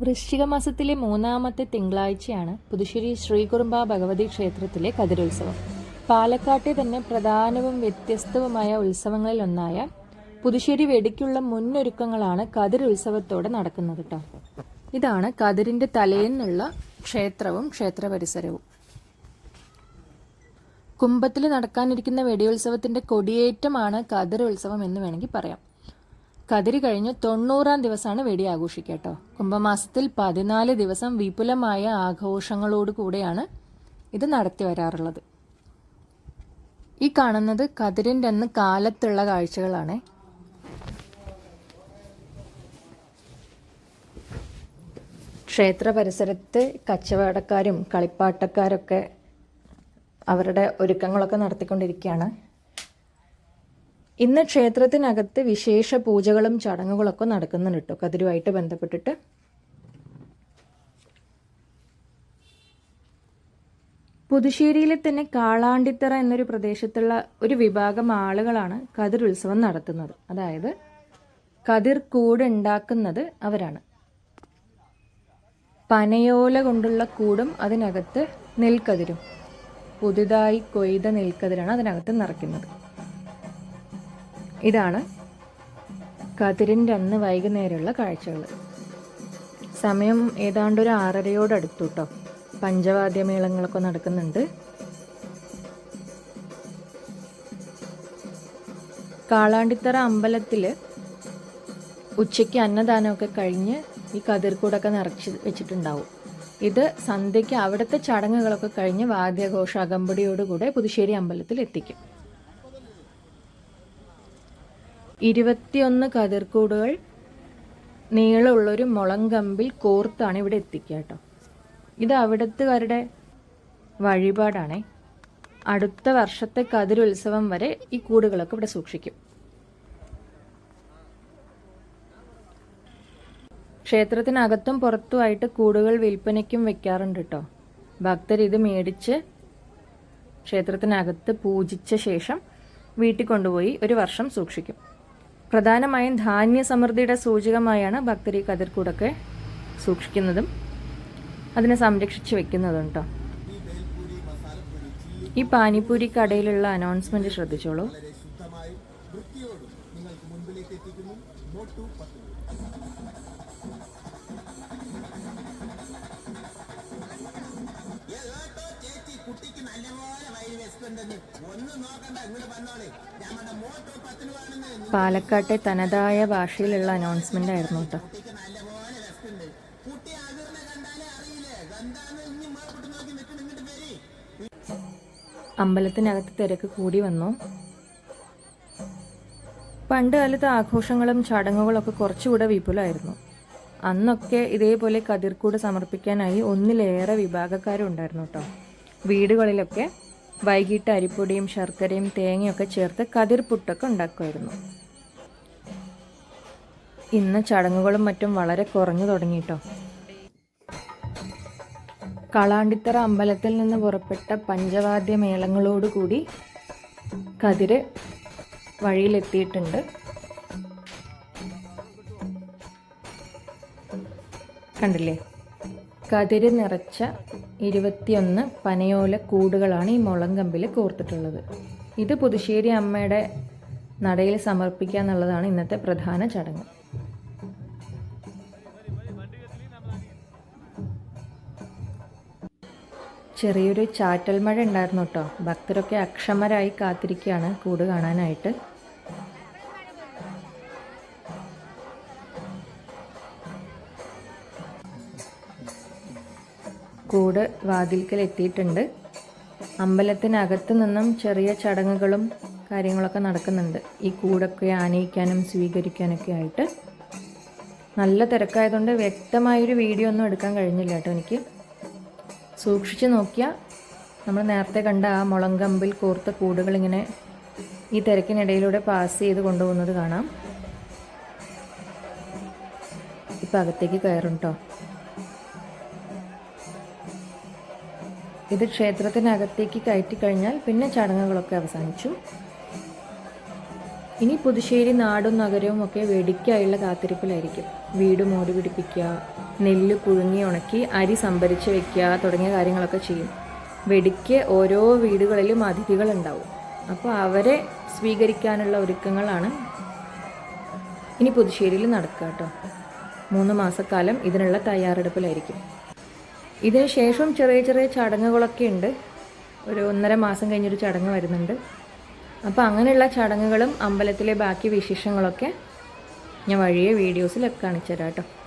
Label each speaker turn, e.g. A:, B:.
A: വൃശ്ചിക മാസത്തിലെ മൂന്നാമത്തെ തിങ്കളാഴ്ചയാണ് പുതുശ്ശേരി ശ്രീകുറുമ്പ ഭഗവതി ക്ഷേത്രത്തിലെ കതിരുത്സവം. പാലക്കാട്ടെ തന്നെ പ്രധാനവും വ്യത്യസ്തവുമായ ഉത്സവങ്ങളിലൊന്നായ പുതുശ്ശേരി വെടിക്കുള്ള മുന്നൊരുക്കങ്ങളാണ് കതിരുത്സവത്തോടെ നടക്കുന്നത് കേട്ടോ ഇതാണ് കതിരിന്റെ തലേന്നുള്ള ക്ഷേത്രവും ക്ഷേത്ര പരിസരവും കുംഭത്തിൽ നടക്കാനിരിക്കുന്ന വെടിയുത്സവത്തിന്റെ കൊടിയേറ്റമാണ് കതിർ ഉത്സവം എന്ന് വേണമെങ്കിൽ പറയാം. കതിരി കഴിഞ്ഞ് തൊണ്ണൂറാം ദിവസമാണ് വെടി ആഘോഷിക്കുക കേട്ടോ കുംഭമാസത്തിൽ പതിനാല് ദിവസം വിപുലമായ ആഘോഷങ്ങളോട് കൂടെയാണ് ഇത് നടത്തി വരാറുള്ളത്. ഈ കാണുന്നത് കതിരിന്റെ അന്ന് കാലത്തുള്ള കാഴ്ചകളാണ്. ക്ഷേത്ര പരിസരത്ത് കച്ചവടക്കാരും കളിപ്പാട്ടക്കാരൊക്കെ അവരുടെ ഒരുക്കങ്ങളൊക്കെ നടത്തിക്കൊണ്ടിരിക്കുകയാണ്. ഇന്ന് ക്ഷേത്രത്തിനകത്ത് വിശേഷ പൂജകളും ചടങ്ങുകളൊക്കെ നടക്കുന്നുണ്ട് കേട്ടോ കതിരുമായിട്ട് ബന്ധപ്പെട്ടിട്ട്. പുതുശ്ശേരിയിലെ തന്നെ കാളാണ്ടിത്തറ എന്നൊരു പ്രദേശത്തുള്ള ഒരു വിഭാഗം ആളുകളാണ് കതിർ ഉത്സവം നടത്തുന്നത്. അതായത് കതിർ കൂടുണ്ടാക്കുന്നത് അവരാണ്. പനയോല കൊണ്ടുള്ള കൂടും അതിനകത്ത് നെൽക്കതിരും. പുതുതായി കൊയ്ത നെൽക്കതിരാണ് അതിനകത്ത് നിറയ്ക്കുന്നത്. ഇതാണ് കതിരിന്റെ അന്ന് വൈകുന്നേരമുള്ള കാഴ്ചകൾ. സമയം ഏതാണ്ട് ഒരു ആറരയോടടുത്തു കേട്ടോ പഞ്ചവാദ്യമേളങ്ങളൊക്കെ നടക്കുന്നുണ്ട്. കാളാണ്ടിത്തറ അമ്പലത്തിൽ ഉച്ചയ്ക്ക് അന്നദാനമൊക്കെ കഴിഞ്ഞ് ഈ കതിർക്കൂടൊക്കെ നിറച്ച് വെച്ചിട്ടുണ്ടാവും. ഇത് സന്ധ്യയ്ക്ക് അവിടുത്തെ ചടങ്ങുകളൊക്കെ കഴിഞ്ഞ് വാദ്യഘോഷ അകമ്പടിയോടുകൂടെ പുതുശ്ശേരി അമ്പലത്തിൽ എത്തിക്കും ഇരുപത്തിയൊന്ന് കതിർക്കൂടുകൾ നീളമുള്ളൊരു മുളം കമ്പിൽ കോർത്താണ് ഇവിടെ എത്തിക്കുക കേട്ടോ. ഇത് അവിടത്തുകാരുടെ വഴിപാടാണേ. അടുത്ത വർഷത്തെ കതിരുത്സവം വരെ ഈ കൂടുകളൊക്കെ ഇവിടെ സൂക്ഷിക്കും. ക്ഷേത്രത്തിനകത്തും പുറത്തുമായിട്ട് കൂടുകൾ വിൽപ്പനയ്ക്കും വെക്കാറുണ്ട് കേട്ടോ. ഭക്തർ ഇത് മേടിച്ച് ക്ഷേത്രത്തിനകത്ത് പൂജിച്ച ശേഷം വീട്ടിൽ കൊണ്ടുപോയി ഒരു വർഷം സൂക്ഷിക്കും. പ്രധാനമായും ധാന്യ സമൃദ്ധിയുടെ സൂചകമായാണ് ഭക്തർ ഈ കതിർക്കൂടൊക്കെ സൂക്ഷിക്കുന്നതും അതിനെ സംരക്ഷിച്ച് വെക്കുന്നതും കേട്ടോ ഈ പാനിപ്പൂരി കടയിലുള്ള അനൗൺസ്മെന്റ് ശ്രദ്ധിച്ചോളൂ. പാലക്കാട്ടെ തനതായ ഭാഷയിലുള്ള അനൗൺസ്മെന്റ് ആയിരുന്നു കേട്ടോ. അമ്പലത്തിനകത്ത് തിരക്ക് കൂടി വന്നു. പണ്ട് കാലത്ത് ആഘോഷങ്ങളും ചടങ്ങുകളൊക്കെ കുറച്ചുകൂടെ വിപുലമായിരുന്നു. അന്നൊക്കെ ഇതേപോലെ കതിർക്കൂട് സമർപ്പിക്കാനായി ഒന്നിലേറെ വിഭാഗക്കാരുണ്ടായിരുന്നു കേട്ടോ. വീടുകളിലൊക്കെ വൈകിട്ട് അരിപ്പൊടിയും ശർക്കരയും തേങ്ങയൊക്കെ ചേർത്ത് കതിർ പുട്ടൊക്കെ ഉണ്ടാക്കുമായിരുന്നു. ഇന്ന് ചടങ്ങുകളും മറ്റും വളരെ കുറഞ്ഞു തുടങ്ങി കേട്ടോ കളാണ്ടിത്തറ അമ്പലത്തിൽ നിന്ന് പുറപ്പെട്ട പഞ്ചവാദ്യ മേളങ്ങളോടുകൂടി കതിര് വഴിയിലെത്തിയിട്ടുണ്ട്. കണ്ടില്ലേ? കതിര് നിറച്ച ഇരുപത്തിയൊന്ന് പനയോല കൂടുകളാണ് ഈ മുളം കമ്പിൽ കോർത്തിട്ടുള്ളത്. ഇത് പുതുശ്ശേരി അമ്മയുടെ നടയിൽ സമർപ്പിക്കുക എന്നുള്ളതാണ് ഇന്നത്തെ പ്രധാന ചടങ്ങ്. ചെറിയൊരു ചാറ്റൽ മഴ ഉണ്ടായിരുന്നു കേട്ടോ. ഭക്തരൊക്കെ അക്ഷമരായി കാത്തിരിക്കുകയാണ് കൂട് കാണാനായിട്ട്. കൂട് വാതിൽക്കൽ എത്തിയിട്ടുണ്ട് അമ്പലത്തിനകത്ത് നിന്നും ചെറിയ ചടങ്ങുകളും കാര്യങ്ങളൊക്കെ നടക്കുന്നുണ്ട്. ഈ കൂടൊക്കെ ആനയിക്കാനും സ്വീകരിക്കാനൊക്കെ ആയിട്ട്. നല്ല തിരക്കായതുകൊണ്ട് വ്യക്തമായൊരു വീഡിയോ ഒന്നും എടുക്കാൻ കഴിഞ്ഞില്ല കേട്ടോ എനിക്ക്. സൂക്ഷിച്ച് നോക്കിയാൽ നമ്മൾ നേരത്തെ കണ്ട ആ മുളങ്കമ്പിൽ കോർത്ത കൂടുകളിങ്ങനെ ഈ തിരക്കിനിടയിലൂടെ പാസ് ചെയ്ത് കൊണ്ടുപോകുന്നത് കാണാം. ഇപ്പം അകത്തേക്ക് കയറും കേട്ടോ ഇത് ക്ഷേത്രത്തിനകത്തേക്ക് കയറ്റി കഴിഞ്ഞാൽ പിന്നെ ചടങ്ങുകളൊക്കെ അവസാനിച്ചു. ഇനി പുതുശ്ശേരി നാടും നഗരവും ഒക്കെ വെടിക്കായുള്ള കാത്തിരിപ്പിലായിരിക്കും. വീട് മോടി പിടിപ്പിക്കുക നെല്ല് പുഴുങ്ങി ഉണക്കി അരി സംഭരിച്ച് വെക്കുക തുടങ്ങിയ കാര്യങ്ങളൊക്കെ ചെയ്യും. വെടിക്ക് ഓരോ വീടുകളിലും അതിഥികളുണ്ടാവും അപ്പോൾ അവരെ സ്വീകരിക്കാനുള്ള ഒരുക്കങ്ങളാണ് ഇനി പുതുശ്ശേരിയിൽ നടക്കുക കേട്ടോ. മൂന്ന് മാസക്കാലം ഇതിനുള്ള തയ്യാറെടുപ്പിലായിരിക്കും. ഇതിന് ശേഷം ചെറിയ ചെറിയ ചടങ്ങുകളൊക്കെ ഉണ്ട്. ഒരു ഒന്നര മാസം കഴിഞ്ഞൊരു ചടങ്ങ് വരുന്നുണ്ട്. അപ്പോൾ അങ്ങനെയുള്ള ചടങ്ങുകളും അമ്പലത്തിലെ ബാക്കി വിശേഷങ്ങളൊക്കെ ഞാൻ വഴിയെ വീഡിയോസിലൊക്കെ കാണിച്ചു തരാം കേട്ടോ.